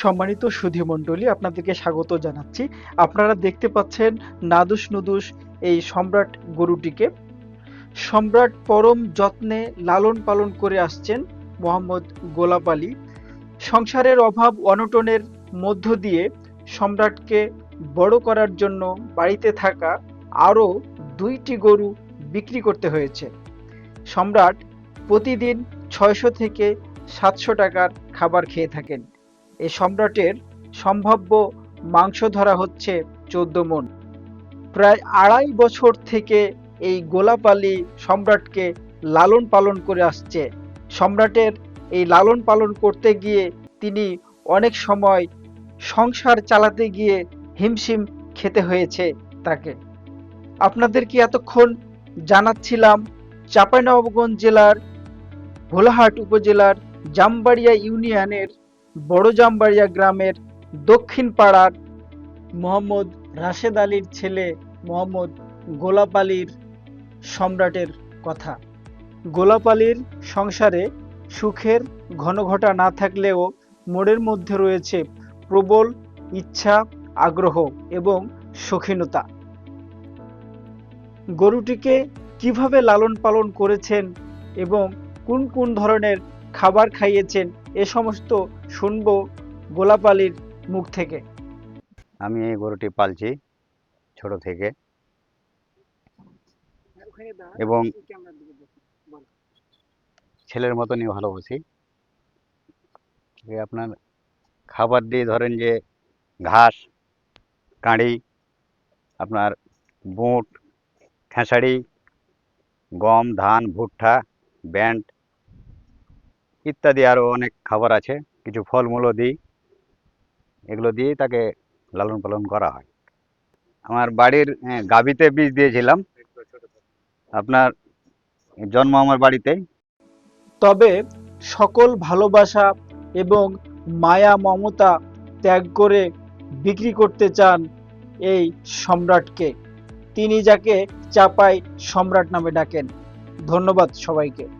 সম্মানিত সুধী মণ্ডলী, আপনাদেরকে স্বাগত জানাচ্ছি। আপনারা দেখতে পাচ্ছেন নাদুস নুদুস এই সম্রাট গরুটিকে। সম্রাট পরম যত্নে লালন পালন করে আসছেন মোহাম্মদ গোলাপ আলী। সংসারের অভাব অনটনের মধ্য দিয়ে সম্রাটকে বড় করার জন্য বাড়িতে থাকা আরও দুইটি গরু বিক্রি করতে হয়েছে। সম্রাট প্রতিদিন ছয়শো থেকে সাতশো টাকার খাবার খেয়ে থাকেন। এই সম্রাটের সম্ভাব্য মাংস ধরা হচ্ছে চোদ্দ মন। প্রায় আড়াই বছর থেকে এই গোলাপ আলী সম্রাটকে লালন পালন করে আসছে। সম্রাটের এই লালন পালন করতে গিয়ে তিনি অনেক সময় সংসার চালাতে গিয়ে হিমশিম খেতে হয়েছে তাকে। আপনাদেরকে এতক্ষণ জানাচ্ছিলাম চাঁপাইনবাবগঞ্জ জেলার ভোলাহাট উপজেলার জামবাড়িয়া ইউনিয়নের বড় জামবাড়িয়া গ্রামের দক্ষিণ পাড়ার মোহাম্মদ রাশেদ আলীর ছেলে মোহাম্মদ গোলাপ আলীর সম্রাটের কথা। গোলাপ আলীর সংসারে সুখের ঘনঘটা না থাকলেও মোড়ের মধ্যে রয়েছে প্রবল ইচ্ছা, আগ্রহ এবং শৌখিনতা। গরুটিকে কীভাবে লালন পালন করেছেন এবং কোন কোন ধরনের খাবার খাইয়েছেন, এ সমস্ত শুনব গোলাপ আলীর মুখ থেকে। আমি এই গরুটি পালছি ছোট থেকে। এবং ছেলের মতনই ভালোবাসি। আপনার খাবার দিয়ে ধরেন যে ঘাস, কাঁড়ি, আপনার বুট খেসারি গম, ধান, ভুট্টা, ব্যান্ড ইত্যাদি আরও অনেক খাবার আছে। কিছু ফলমূলও দিই। এগুলো দিয়েই তাকে লালন পালন করা হয়। আমার বাড়ির গাভীতে বীজ দিয়েছিলাম। আপনার জন্ম আমার বাড়িতেই তবে সকল ভালোবাসা এবং মায়া, মমতা ত্যাগ করে বিক্রি করতে চান এই সম্রাটকে। তিনি যাকে চাপাই সম্রাট নামে ডাকেন। ধন্যবাদ সবাইকে।